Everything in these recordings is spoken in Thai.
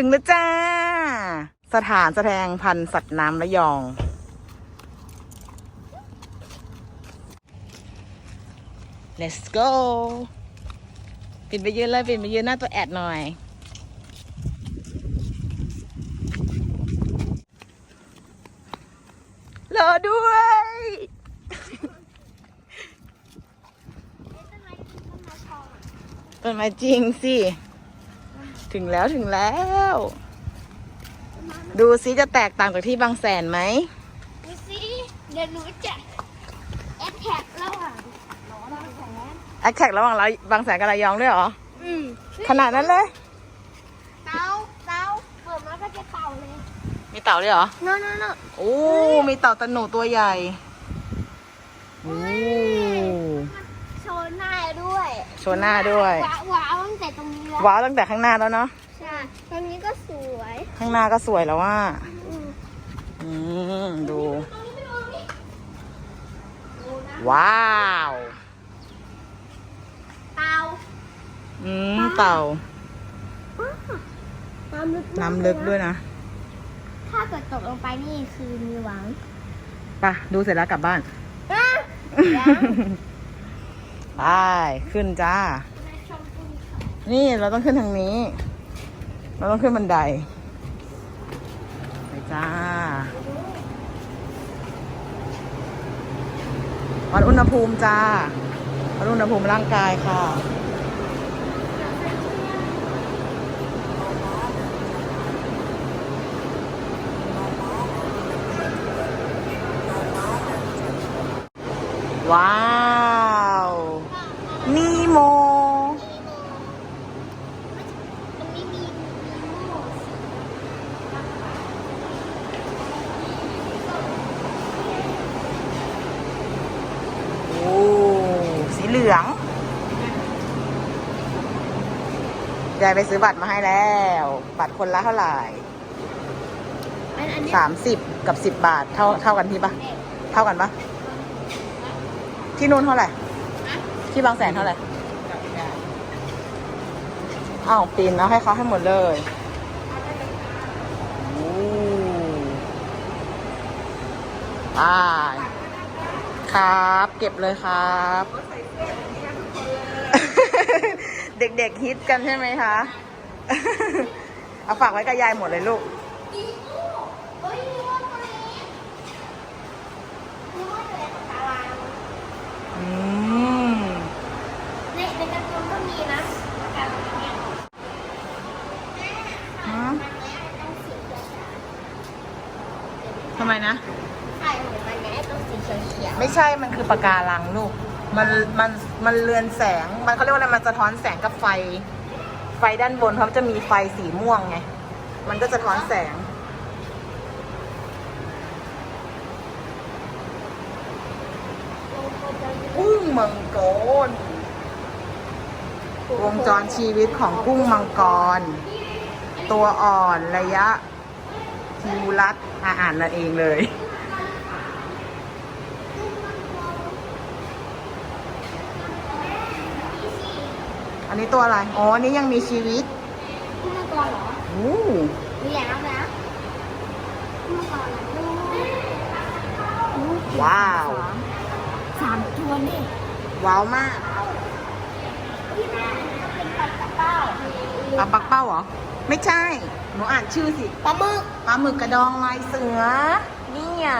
ถึงแล้วจ้า สถานแสดงพันธุ์สัตว์น้ำระยอง let's go ปิดไปยืนเลยปิดไปยืนหน้าตัวแอดหน่อย รอด้วย ต้นไม้จริงสิ ถึงแล้วถึงแล้ว ดูซิจะแตกต่างจากที่บางแสนไหมดูสิเดี๋ยวหนูจะแอดแท็กระหว่างหนอนบางแสนแอคแท็กระหว่างระบางแสนกับระยองด้วยเหรอ อืมขนาดนั้นเลย เตาเตาเปิดมาก็จะเต่าเลยมีเต่าด้วยเหรอ โน่นโน่นโน่นโอ้ มีเต่าตะหนูตัวใหญ่ โอ้ โชว์หน้าด้วย โชว์หน้าด้วย ว้าวว้าวตั้ง แต่ตรงนี้แล้วว้าวตั้งแต่ข้างหน้าแล้วเนาะใช่ตรงนี้ก็สวยข้างหน้าก็สวยแล้วว่าอืมอืมดูตรงนี้ไปดูตรงนี้ดูนะว้าว เตาอืมเต่าน้ำลึกมากน้ำลึกด้วยนะถ้าเกิดตกลงไปนี่คือมีหวังไปะดูเสร็จแล้วกลับบ้านอะยังไป ขึ้นจ้า นี่เราต้องขึ้นทางนี้ เราต้องขึ้นบันได ไปจ้า วัดอุณหภูมิจ้า วัดอุณหภูมิร่างกายค่ะ ว้าว นีโม ตรงนี้มีมีหมู โอ้ สีเหลือง ยายไปซื้อบัตรมาให้แล้ว บัตรคนละเท่าไหร่อันอันนี้สามสิบกับสิบบาท เท่าเท่ากันที่ปะเท่ากันปะที่นู่นเท่าไหร่ ที่บางแสนเท่าไหร่อ้าวปีนเอาให้เขาให้หมดเลยโอ้ไปครับ เก็บเลยครับ เด็กๆฮิตกันใช่ไหมคะ เอาฝากไว้กับยายหมดเลยลูกมีงูเฮ้ยมีงูตัวนี้มีงูอยู่ในปากการังอืมในในการ์ตูนก็มีนะปากการังเนี่ยฮะมันแม่ต้องสีเขียวทำไมนะ ไข่ของมันแม่ต้องสีเขียวเขียวไม่ใช่มันคือปะการังลูก มันมันมันเรือนแสง มันเขาเรียกว่าอะไรมันสะท้อนแสงกับไฟ ไฟด้านบนเพราะมันจะมีไฟสีม่วงไง มันก็จะท้อนแสง กุ้งมังกร วงจรชีวิตของกุ้งมังกร ตัวอ่อนระยะทิวรัตอะอ่านนั่นเองเลย นนี้ตัวอะไร อ๋ออันนี้ยังมีชีวิตกุ้งมังกรเหรอโอ้มีแล้วนะกุ้งมังกรเหรอว้าว สามตัวนี่ ว้าวมากที่แม่ก็เป็นปลากระเป้าปลาปักเป้าเหรอ ไม่ใช่ หนูอ่านชื่อสิ ปลาหมึก ปลาหมึกกระดองลายเสือเนี่ย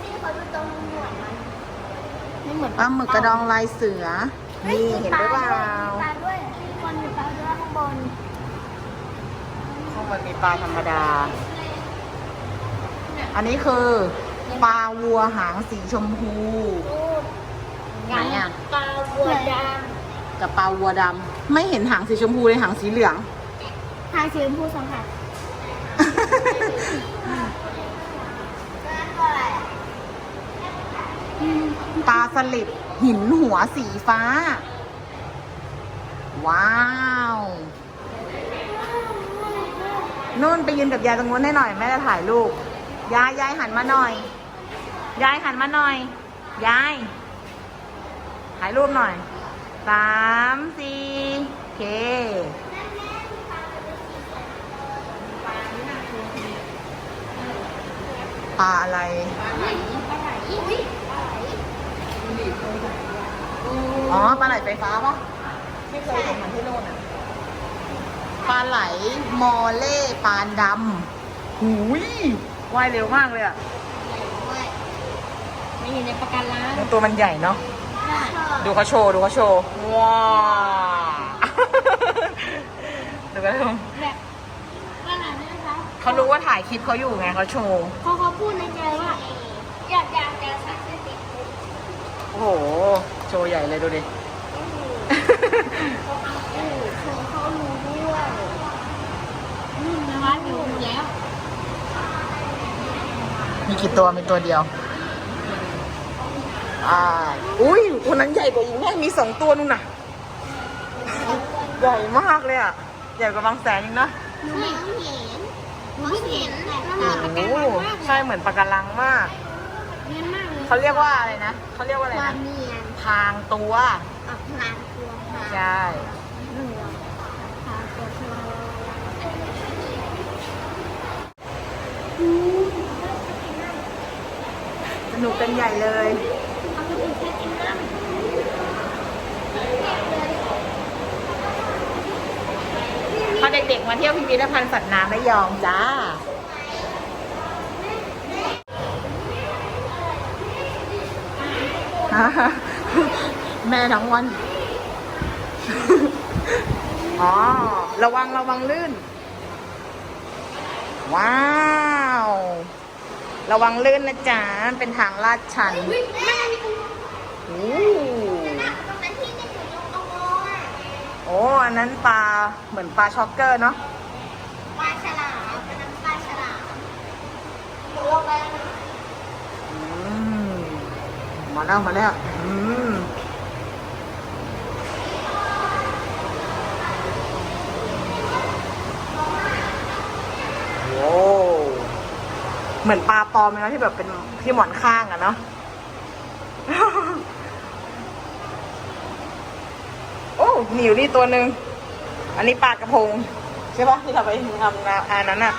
นี่เขาดูตรงหนวดมันไม่เหมือนปลาหมึกกระดองลายเสือ นี่เห็นหรือเปล่ามีปลาด้วยมีคนมีปลาด้วยข้างบนข้างบนมีปลาธรรมดา อันนี้คือ ปลาวัวหางสีชมพูไหนอะปลาวัวดกับปลาวัวดำไม่เห็นหางสีชมพูเลยหางสีเหลืองำทางสีชมพูสัมผัสตัวอะไรอะปลาสลิด หินหัวสีฟ้า ว้าว นุ่นไปยืนกับยายตรงนู้นให้หน่อยแม่จะถ่ายรูป ยายยายหันมาหน่อย ยายหันมาหน่อย ยาย ถ่ายรูปหน่อยสามสี่เคปลาอะไรปลาไหล อ๋อปลาไหลไฟฟ้าปะไม่เคยเห็นเหมือนที่โน่นอะปลาไหลมอเล่ปานดำหูยว่ายเร็วมากเลยอะด้วยไม่อยู่ในประกันล้างตัวมันใหญ่เนาะดูเขาโชว์ดูเขาโชว์ว้าวดูเขาโชว์แบบปลาไหลไหมคะเขารู้ว่าถ่ายคลิปเขาอยู่ไงเขาโชว์เขาเขาพูดในใจว่าอยากอยากจะสักเส้นติดคุกโอ้โห โชว์ใหญ่เลยดูดิโอ้โหเขารู้ด้วยอืมนะคะอยู่แล้ว มีกี่ตัวมีตัวเดียว อ่า อุ้ยตัวนั้นใหญ่กว่าอีกแม่มีสองตัวนู่นน่ะ ใหญ่มากเลยอะ ใหญ่กว่าบางแสนอีกนะหนูไม่เพิ่งเห็นหนูเพิ่งเห็นแต่มันเหมือนประโอ้กันโหล้างมากเลใช่ยเหมือนปะการังมากเนียนมากเลยเขาเรียกว่าอะไรนะเขาเรียกว่าอะไรควานะมเนียน พรางตัวอับพลางตัวพลางใช่หนึ่งพลางตัวพลางสนุกกันใหญ่เลยเอาคนอื่นแค่กินน้ำพาเด็กๆมาเที่ยวพิพิธภัณฑ์สัตว์น้ำระยองจ้า แม่ทั้งวัน อ๋อ ระวังระวังลื่น ว้าว ระวังลื่นนะจ๊ะ เป็นทางลาดชันอุ้ยแม่มีคนโอ้นั่งตรงนั้นที่นี่อยู่ตรงตรงโน้นอะโอ้อันนั้นปลาเหมือนปลาช็อกเกอร์เนาะ ปลาฉลามเป็นน้ำปลาฉลามหนูลงไปแล้วนะอืมมาแล้วมาแล้ว อืม เหมือนปลาปลอมเลยนะที่แบบเป็นที่หมอนข้างอะเนาะโอ้หนิวนี่ตัวหนึ่งอันนี้ปลากระพง ใช่ปะที่เราไปทำงานอันนั้นอะ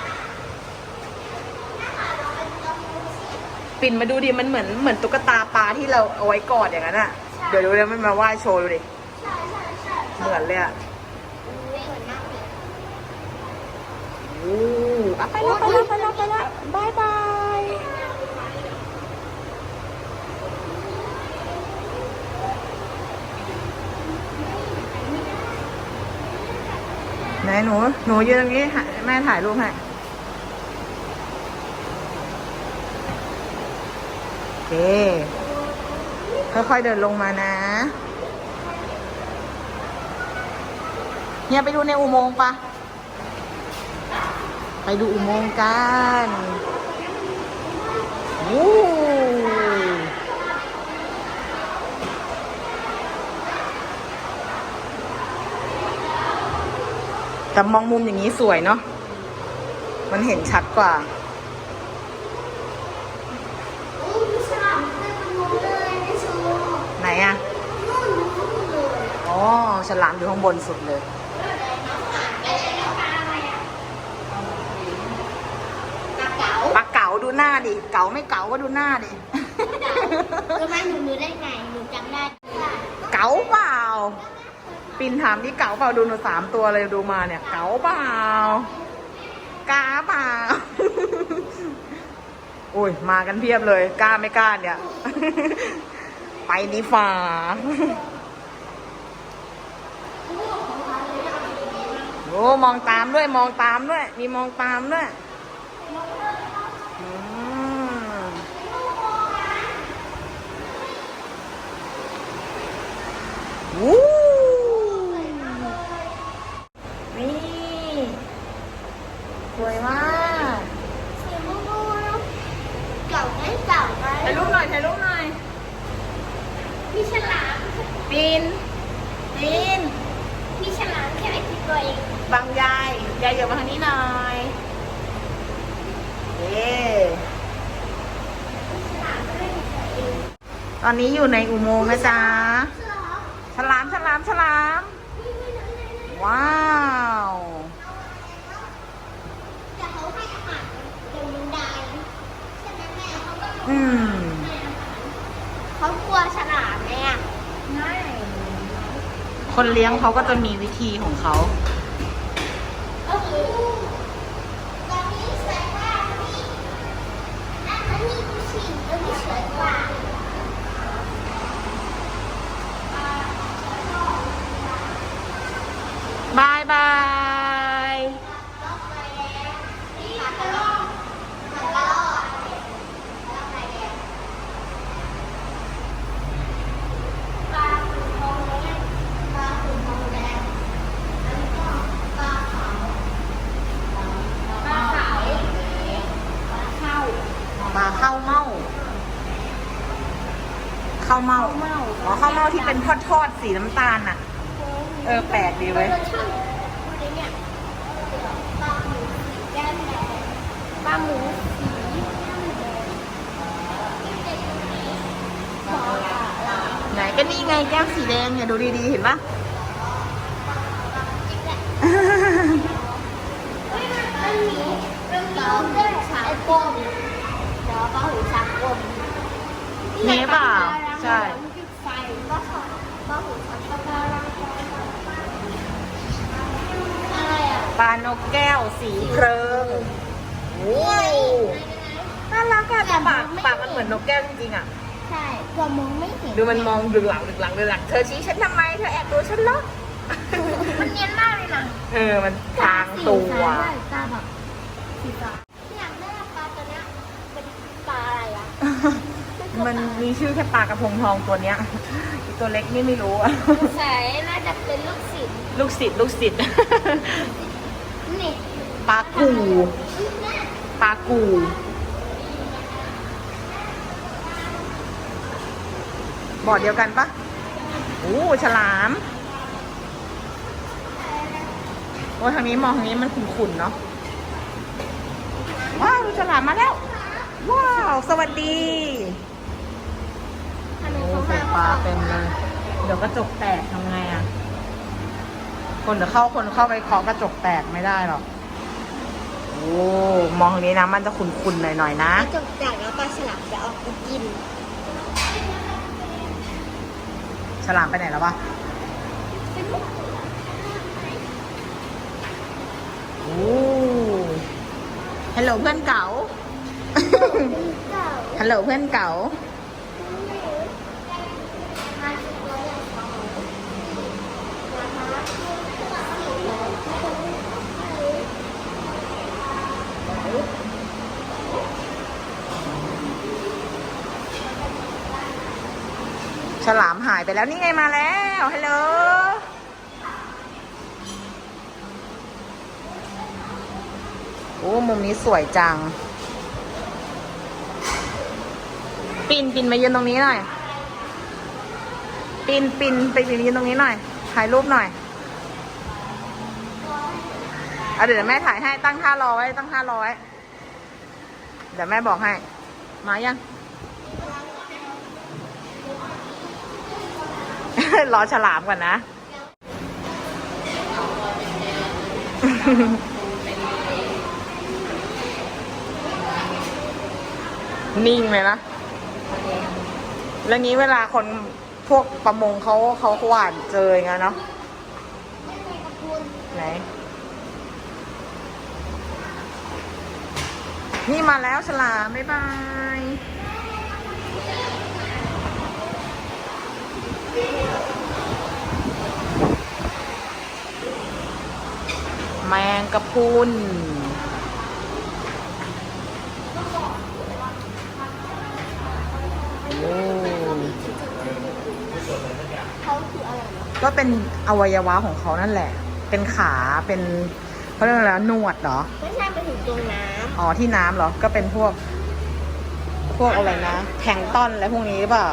ปิ่นมาดูดิมันเหมือนเหมือนตุ๊กตาปลาที่เราเอาไว้กอดอย่างนั้นอะเดี๋ยวดูเดี๋ยวมันมาว่ายโชว์ดูดิใช่ใช่ใช่เหมือนเลยอะอุ้ยเหมือนมากเลยโอ้ อะไปแล้วไปแล้วไปแล้วไปแล้วบายบายไหนหนู หนูยืนตรงนี้แม่ถ่ายรูปให้โอเคค่อยๆเดินลงมานะเนี่ยไปดูในอุโมงค์ปะ ไปดูอุโมงค์กันวู้แต่มองมุมอย่างนี้สวยเนาะ มันเห็นชัดกว่าอุ้ยมีฉลามเต็มไปหมดเลยในชูไหนอะนู่นนู่นเลยอ๋อฉลามอยู่ข้างบนสุดเลย กระเก๋า ปลาเก๋าดู หน้าดิ เก๋าไม่เก๋าก็ดูหน้าดิ รู้ไหมหนูรู้ได้ไง หนูจำได้เก๋าเปล่า ปินถามนี่เก๋าเปล่าดูหนูสามตัวเลยดูมาเนี่ย เก๋าเปล่ากล้าเปล่า โอ้ย มากันเพียบเลย กล้าไม่กล้าเนี่ย ไปดีฝ่า โอ้ มองตามด้วย มองตามด้วย มีมองตามด้วยอืม วู้นี่สวยมากสีม่วงๆเก่าไหมเก่าไหมถ่ายรูปหน่อยถ่ายรูปหน่อย มีฉลามปีนปีนมีฉลามแค่ไอ้ที่ตัวเอง บางยาย ยายอยู่มาทางนี้หน่อย ตอนนี้อยู่ในอุโมงค์นะจ๊ะ ฉลาม ฉลาม ฉลาม ว้าวแต่เขาให้อาหารตรงบันไดใช่ไหมแม่อืมเขากลัวฉลามไหมอะไม่ คนเลี้ยงเขาก็จะมีวิธีของเขา โอ้โหตอนนี้สวยมากนี่อันนี้ดูสิอันนี้สวยกว่า บายบาย นี่กระรอกกระรอกปลาขุนทองแดงปลาขุนทองแดงอันนี้ก็ปลาขาวปลาขาวปลาเข้า ปลาข้าวเม่าข้าวเม่าอ๋อข้าว เป็นทอดๆสีน้ำตาลน่ะ เออแปลกดีเว้ยปลาหมูสีแก้มแดงปลาหมูสีแก้มแดงไหนก็นี่ไงแก้มสีแดงเนี่ยดูดีๆเห็นปะเฮ้ยมันมันมีมันมีลูกด้วยไอ้กลมเดี๋ยวปลาหูช้างกลมมีเปล่าใช่ ปลานกแก้วสีเคริงโอ้น่ารักอะแต่ปากปากมันเหมือนนกแก้วจริงๆอะใช่ตัวมองไม่เห็นดูมันมองดึงหลังดึงหลังดึงหลังเธอชี้ฉันทำไมเธอแอบดูฉันเหรอมันเนียนมากเลยนะเออมันทางตัวตาแบบสีฟ้าอยากได้ปลาตัวเนี้ยเป็นปลาอะไรอะมันมีชื่อแค่ปลากระพงทองตัวเนี้ยอีกตัวเล็กนี่ไม่รู้อะใส่น่าจะเป็นลูกศิษย์ลูกศิษย์ลูกศิษย์นี่ ปลากูปลากูบ่อเดียวกันปะโอ้ฉลาม โอ้ทางนี้มองทางนี้มันขุ่นๆเนาะ ว้าวดูฉลามมาแล้ว ว้าว สวัสดีทำไมโอ้เขาใส่ห้ามปลาเต็มเลย เดี๋ยวกระจกแตกทำไงอะคนเดี๋ยวเข้าคนเข้าไปเคาะกระจกแตกไม่ได้หรอกโอ้ มองทางนี้นะมันจะขุ่นๆหน่อยๆนะกระจกแตกแล้วปลาฉลามจะออกไปกิน ฉลามไปไหนแล้ววะโอ้ฮัลโหลเพื่อนเก๋าเก่า ฮัลโหลเพื่อนเก๋ามาสิบร้อยอย่างของนะคะ ฉลามหายไปแล้วนี่ไงมาแล้วฮัลโหลโอ้มุมนี้สวยจัง ปินปินมายืนตรงนี้หน่อย ปินปินไปปินยืนตรงนี้หน่อยถ่ายรูปหน่อยเอาเดี๋ยวแม่ถ่ายให้ตั้งท่ารอไว้ตั้งท่ารอไว้เดี๋ยวแม่บอกให้ มายัง รอฉลามก่อนนะ นิ่งเลยนะแล้วนี้เวลาคนพวกประมงเขาเขาหวานเจออย่างเนาะไหน นี่มาแล้วฉลามบ๊ายบาย แมงกะพรุนโอ้เขาคืออะไรนะก็เป็นอวัยวะของเขานั่นแหละ เป็นขา เป็นเขาเรียกอะไรนะหนวดเหรอ ไม่ใช่ไปถึงตรงน้อ๋อ ที่น้ำเหรอ ก็เป็นพวก พวกอะไรนะแทงต้นและพวกนี้หรือเปล่า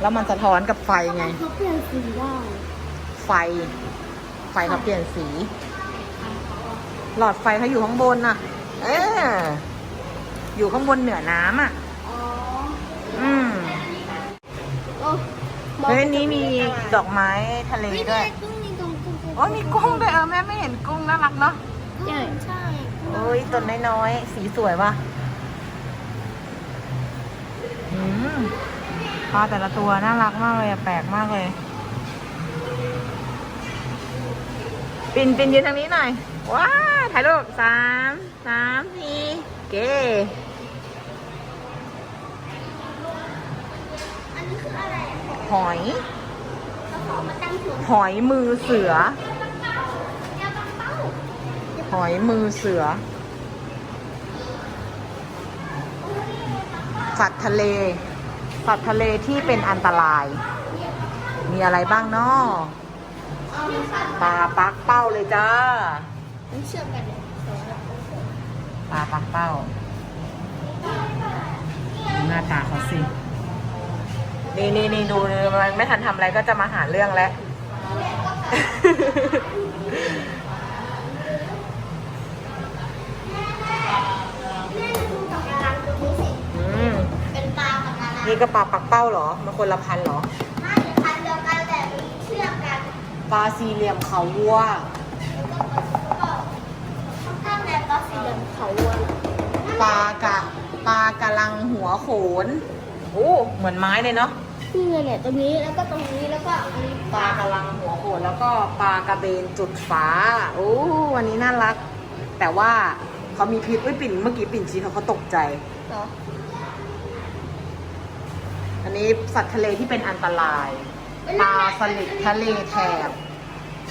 แล้วมันสะท้อนกับไฟไงำเขาเปลี่ยนสีได้ไฟ ไฟเขาเปลี่ยนสี หลอดไฟเขาอยู่ข้างบนน่ะ เอออยู่ข้างบนเหนือน้ำอะ อ๋ออืมโอ้เฮ้ยอันนี้มีดอกไม้ทะเลไม่ด้ได้วยกุ้งนี่ตรงกุ้งโอ้มีกุ้งด้วยเออแม่ไม่เห็นกุ้งน่ารักเนาะใช่ใช่โอ้ยต้นน้อยๆสีสวยว่ะอืม ปลาแต่ละตัวน่ารักมากเลยอะแปลกมากเลย ปินปินยืนทางนี้หน่อย ว้าถ่ายรูปสามสามสี่เก๋อันนี้คืออะไรหอยหอยมือเสือ หอยมือเสือ สัตว์ทะเล สัตว์ทะเลที่เป็นอันตราย มีอะไรบ้างเนาะเอปลาปักเป้าเลยจ้าเชื่อมกันเลยสองแล้วปลาปักเป้าดูหน้าตาเขาสินี่นี่นี่ดูมันไม่ทันทำอะไรก็จะมาหาเรื่องแล้ว นานานี่ก็ปลาปักเป้าเหรอ มันคนละพันธุ์เหรอ ไม่พันเดียวกันแต่มีเชือกกันปลาสี่เหลี่ยมเขาวัวก็ข้างในปลาสีเหลืองเขาวัวปลากะปลากะลังหัวโขน โอ้ เหมือนไม้เลยเนาะ นี่เลยเนี่ยตรงนี้แล้วก็ตรงนี้แล้วก็อันนี้ปลากะลังหัวโขนแล้วก็ปลากระเบนจุดฟ้า โอ้วันนี้น่ารัก แต่ว่าเขามีพิษอุ้ยปิ่นเมื่อกี้ปิ่นชี้เขาเขาตกใจ เหรอ อันนี้สัตว์ทะเลที่เป็นอันตราย ปลาสลิดทะเลแถบ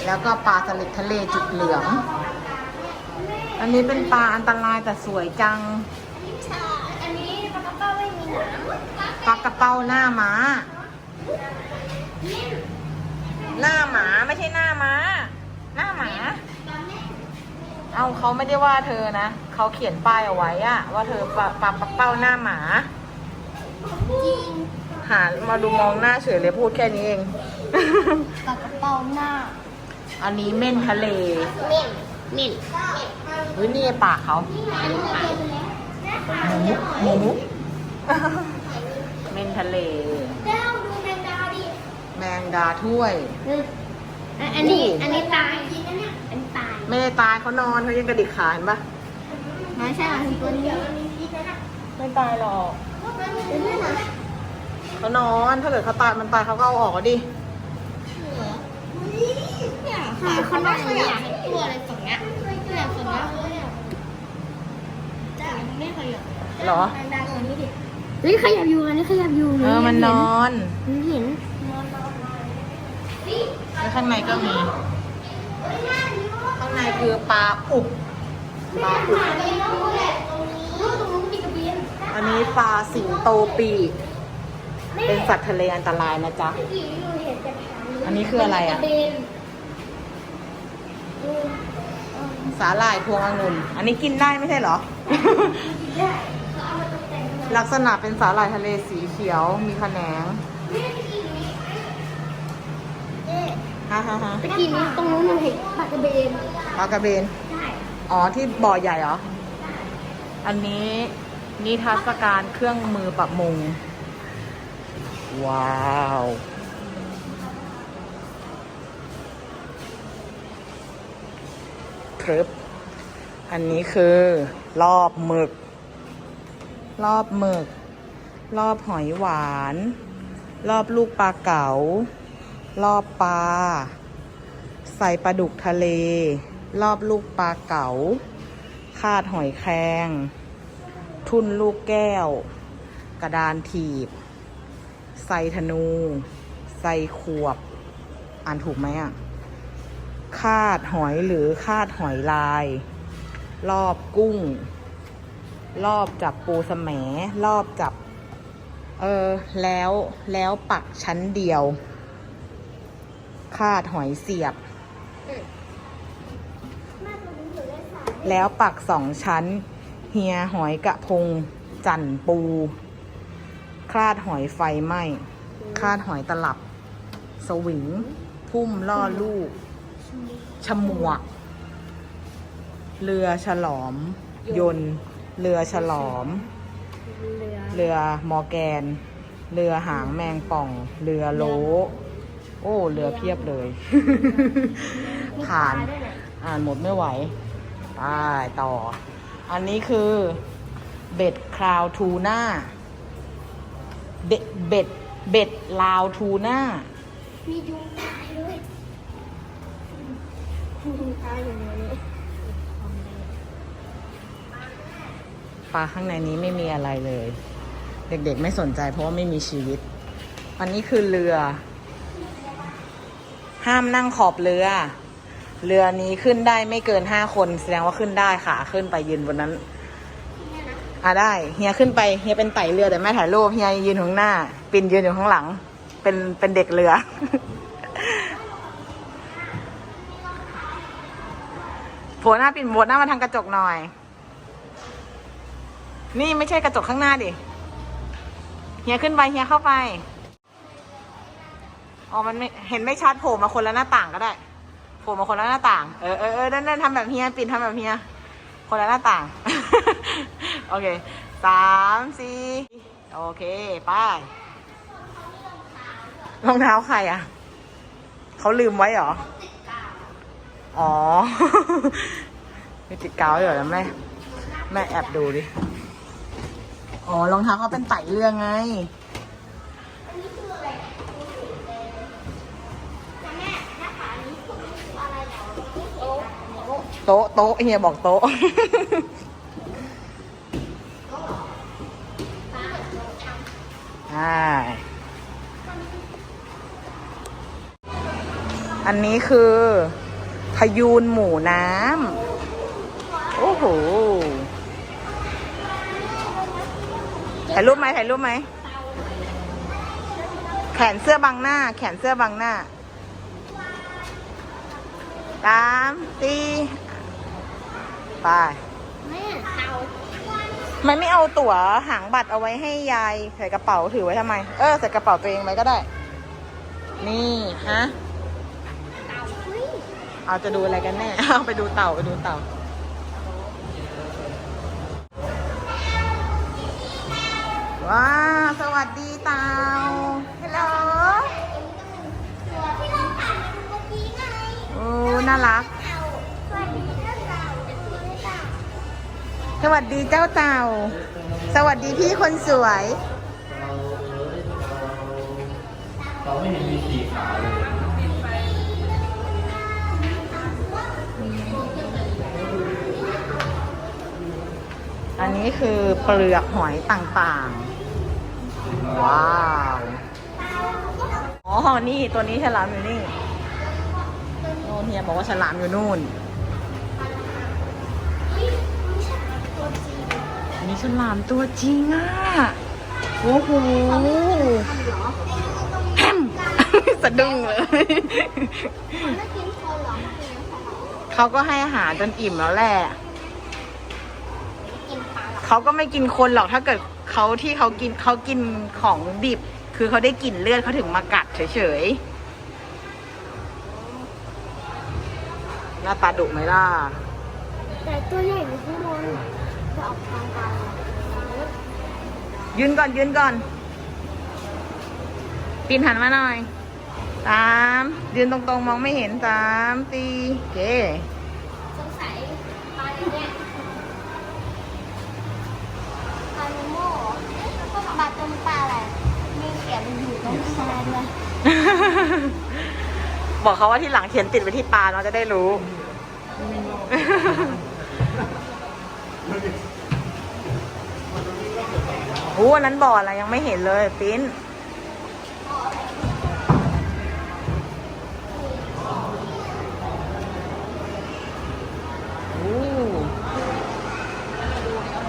แล้วก็ปลาสลิดทะเลจุดเหลือง อันนี้เป็นปลาอันตรายแต่สวยจังใช่อันนี้ปลากระเป้าไม่มีหนามปลากระเป้าหน้าม้า หน้าหมาไม่ใช่หน้าม้า หน้าหมา เอาเขาไม่ได้ว่าเธอนะ เขาเขียนป้ายเอาไว้อะว่าเธอปลาปลาปลาเป้าหน้าหมา จริง หามาดูมองหน้าเฉยเลยพูดแค่นี้เองปลากระเป้าหน้า อันนี้เม่นทะเล เม่นเม่นเฮ้ยนี่ปากเขาอันนี้ปลาหมูหมูเม่นทะเลเจ้าดูแมงดาดิแมงดาถ้วย อันนี้ อันนี้ตายจริงนะเนี่ยเป็นตาย ไม่ได้ตายเขานอนเขายังกระดิกขาเห็นปะไม่ใช่หรอกตัวนี้มีพิษนะไม่ตายหรอกเป็นด้วยนะ เขานอน ถ้าเกิดเขาตายมันตายเขาก็เอาออกอะดิ เนี่ยค่ะเขาไม่เคยอยากเห็นตัวอะไรฝั่งเนี้ยเนี่ยฝั่งเนี้ยเนี่ยจ้าไม่เคยอยากเหรอแมงดาตัวนี้ดิเฮ้ยขยับอยู่อันนี้ขยับอยู่เออ มันนอน มันเห็นแล้วข้างในก็มี ข้างในคือปลาอุบปลาอุบอันนี้ปลาสิงโตปีก เป็นสัตว์ทะเลอันตรายนะจ๊ะอันนี้คืออะไรอะสาหร่ายพวงองุ่น อันนี้กินได้ไม่ใช่เหรอลักษณะเป็นสาหร่ายทะเลสีเขียว มีแขนงฮ่าฮ่าฮ่าตะกี้นี้ตรงนู้นหนูเห็นปลากระเบนปลากระเบน ใช่อ๋อที่บ่อใหญ่เหรอ อันนี้นิทรรศการเครื่องมือประมง ว้าวครับอันนี้คือ รอบหมึก รอบหมึก รอบหอยหวาน รอบลูกปลาเก๋า รอบปลา ใส่ปลาดุกทะเล รอบลูกปลาเก๋า คาดหอยแครง ทุ่นลูกแก้ว กระดานถีบ ใส่ธนูใส่ขวบ อ่านถูกไหมอะ คาดหอยหรือคาดหอยลาย รอบกุ้ง รอบจับปูสแหมรอบจับ เออ แล้วแล้วปักชั้นเดียว คาดหอยเสียบ แล้วปักสองชั้น เฮียหอยกระพง จันปูาดหอยไฟไหม้คลาดหอยตลับ สวิง พุ่มล่อลูกฉมวก เรือฉลอม ยนต์ เรือฉลอม เรือมอแกน เรือหางแมงป่อง เรือโล โอ้ เรือเพียบเลย ผ่าน อ่านหมดไม่ไหวไปต่อ อันนี้คือเบ็ดคราวทูน่า เบ็ดเบ็ดเบ็ดลาวทูน่า มียุงตายด้วยยุงตายอยู่ในนี้ปลาข้างในนี้ไม่มีอะไรเลย เด็กๆไม่สนใจเพราะว่าไม่มีชีวิต อันนี้คือเรือ ห้ามนั่งขอบเรือ เรือนี้ขึ้นได้ไม่เกินห้าคน แสดงว่าขึ้นได้ค่ะ ขึ้นไปยืนบนนั้นเนี่ยนะ อะได้เฮียขึ้นไปเฮียเป็นไต่เรือแต่แม่ถ่ายรูปเฮียยืนข้างหน้า ปินยืนอยู่ข้างหลัง เป็นเป็นเด็กเรือ โผล่หน้าปิ่นโผล่หน้ามาทางกระจกหน่อย นี่ไม่ใช่กระจกข้างหน้าดิเฮียขึ้นไปเฮียเข้าไปอ๋อมันไม่เห็นไม่ชัดโผล่มาคนละหน้าต่างก็ได้โผล่มาคนละหน้าต่างเออเออเออนั่นนั่นทำแบบเฮียปิ่นทำแบบเฮีย คนละหน้าต่าง โอเคสามสี่โอเค ไปรองเท้าใครอะ เขาลืมไว้เหรอ อ๋อ มีติดกาวด้วยเหรอแม่ แม่แอบดูดิ อ๋อ รองเท้าเขาเป็นไต่เรืองไง โต๊ะโต๊ะเฮียบอกโต๊ะใช่อันนี้คือพยูนหมูน้ำ โอ้โห ถ่ายรูปไหมถ่ายรูปไหม แขนเสื้อบังหน้า แขนเสื้อบังหน้าสามสี่ ไปแม่เตาทำไมไม่เอาตั๋วหางบัตรเอาไว้ให้ยายใส่กระเป๋าถือไว้ทำไม เออใส่กระเป๋าตัวเองไว้ก็ได้ นี่ฮะเตาเฮ้ยเอาจะดูอะไรกันแน่เอาไปดูเต่าไปดูเต่าว้าวสวัสดีเต่าฮัลโหลที่เราผ่านมาเมื่อกี้ไงโอ้น่ารัก สวัสดีเจ้าเต่า สวัสดีพี่คนสวย เราไม่เห็นมีสี่ขาเลยอันนี้คือเปลือกหอยต่างๆ ว้าว อ๋อ นี่ตัวนี้ฉลามอยู่นี่ โนนเฮียบอกว่าฉลามอยู่นู่น นนี้ฉลามตัวจริงอะ โอ้โหแฮมสะดุ้งเลยไม่กินคนเหรอกินของเขาก็ให้อาหารจนอิ่มแล้วแหละกินปลาหรอเขาก็ไม่กินคนหรอกถ้าเกิดเขาที่เขากินเขากินของดิบ คือเขาได้กลิ่นเลือดเขาถึงมากัดเฉยๆหน้าตาดุไหมล่ะ แต่ตัวใหญ่อยู่ข้างบน จะออกกลางกลางยืนก่อนยืนก่อน ปีนหันมาหน่อยสามยืนตรงๆ มองไม่เห็นสามสี่โอเคสงสัยปลาเนี่ยปลาเนโม่ปลาตัวปลาอะไรมีเขียนอยู่ตรงคอด้วยบอกเขาว่าที่หลังเขียนติดไว้ที่ปลาเราจะได้รู้ โอ้อันนั้นบ่ออะไรยังไม่เห็นเลยปิ้นโอ้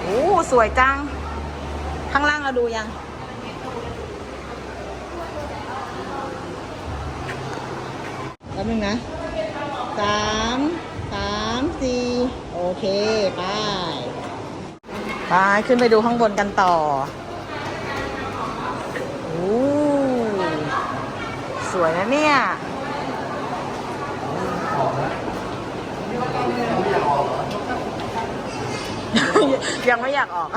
โอ้สวยจัง ข้างล่างเราดูยังแป๊บนึงนะสามสามสี่โอเค ไป ไปขึ้นไปดูข้างบนกันต่อโอ้สวยนะเนี่ยยังไม่อยากออก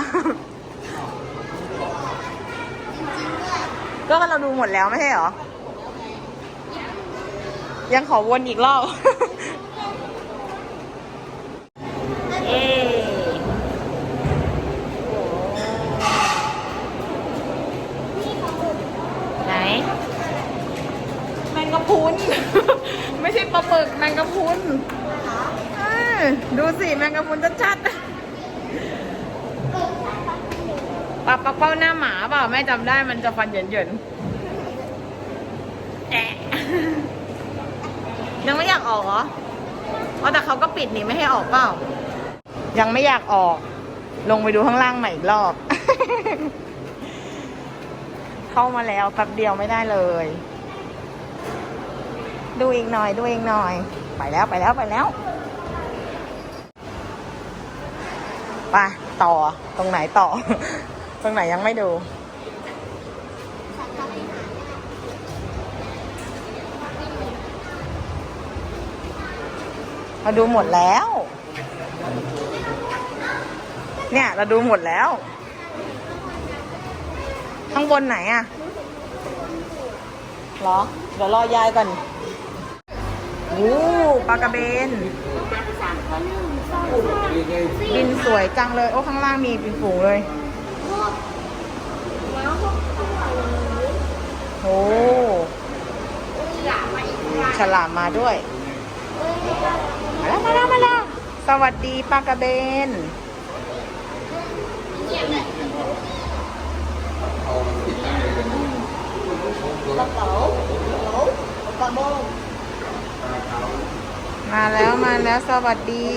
ก็เราดูหมดแล้วไม่ใช่เหรอ ยังขอวนอีกรอบ เอ๊ งกะพรุ นเออดูสิแมงกะพรุนชัดๆปลาปักเป้าหน้าหมาเปล่าแม่จำได้มันจะฟันเหยินๆแอะยังไม่อยากออกเหรออ๋อแต่เขาก็ปิดนี่ไม่ให้ออกเปล่า ยังไม่อยากออก ลงไปดูข้างล่างใหม่อีกรอบ เข้ามาแล้วแป๊บเดียวไม่ได้เลย ดูอีกหน่อย ดูอีกหน่อย ไปแล้วไปแล้วไปแล้วไปต่อตรงไหนต่อ ตรงไหนยังไม่ดูเราดูหมดแล้ว เนี่ย เราดูหมดแล้ว ข้างบนไหนอะเหรอ เดี๋ยวรอยายก่อน โอ้ปลากระเบน บินสวยจังเลย โอ้ ข้างล่างมีเป็นฝูงเลยแล้วพวกตัวเลยโอ้หลามมาอีกครั้งฉลามมาด้วยเอ้ยมาแล้วมาแล้วมาแล้ว สวัสดีปลากระเบนเนี่ยเนี่ยเอาติดตั้งเลยกันกระเป๋ากระเป๋ากระโปรง มาแล้วมาแล้วสวัสดี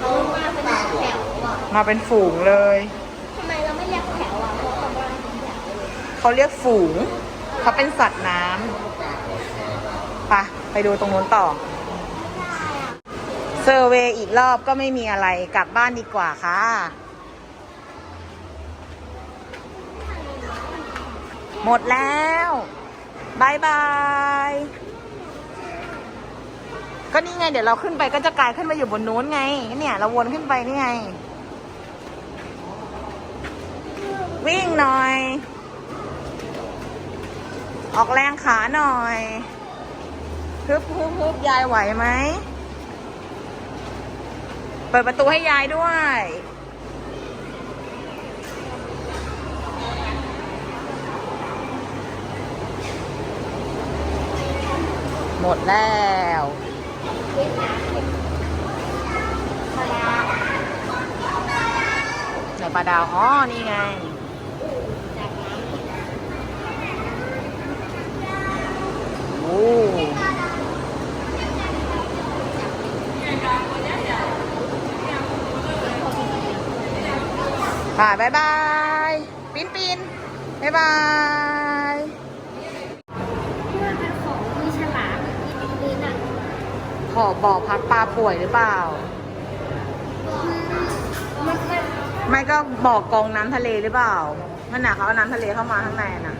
เขามาเป็นแถวอะมาเป็นฝูงเลยทำไมเราไม่เรียกแถวอะเพราะเขามาเป็นแถวเลยเขาเรียกฝูงเขาเป็นสัตว์น้ำไปไปดูตรงนู้นต่อเซอร์เวย์อีกรอบก็ไม่มีอะไรกลับบ้านดีกว่าค่ะ หมดแล้ว บายบาย ก็นี่ไง เดี๋ยวเราขึ้นไปก็จะกลายขึ้นมาอยู่บนนู้นไง เนี่ย เราวนขึ้นไปนี่ไง วิ่งหน่อย ออกแรงขาหน่อยฮึบฮึบฮึบยายไหวไหม เปิดประตูให้ยายด้วย หมดแล้วไหนปลาดาว อ๋อ นี่ไง โอ้ค่ะบายบาย ปินปินบายบาย ที่มันเป็นของมีฉลามมีติดดินอะ ขอบอกพักปลาป่วยหรือเปล่ามันมันไม่ก็บอกกองน้ำทะเลหรือเปล่านั่นน่ะเขาเอาน้ำทะเลเข้ามาข้างในน่ะ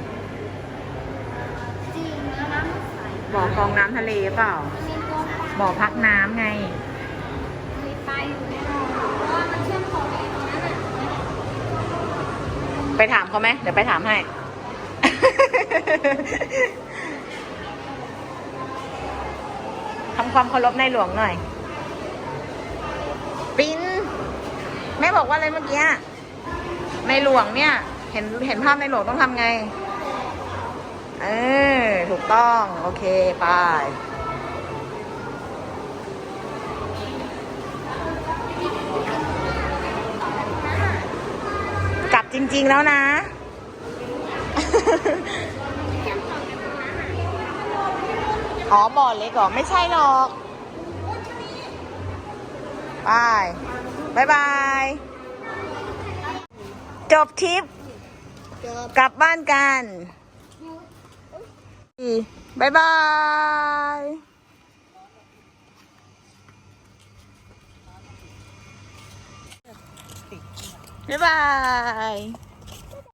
จริงนะน้ำมันใสบอกกองน้ำทะเลหรือเปล่ามันมีตัวปลาบอกพักน้ำไงมีปลาอยู่แน่นอนเพราะว่ามันเชื่อมต่อกันตรงนั้นอะไปถามเขาไหมเดี๋ยวไปถามให้ ทำความเคารพในหลวงหน่อย ปินแม่บอกว่าอะไรเมื่อกี้ ในหลวงเนี่ย เห็นเห็นภาพในหลวงต้องทำไง เออ ถูกต้อง โอเค ไปกลับจริง ๆ แล้วนะ อ๋อบ่อเล็กเหรอ ไม่ใช่หรอกบายบายบาย จบทริป กลับบ้านกันบายบายบ๊ายบาย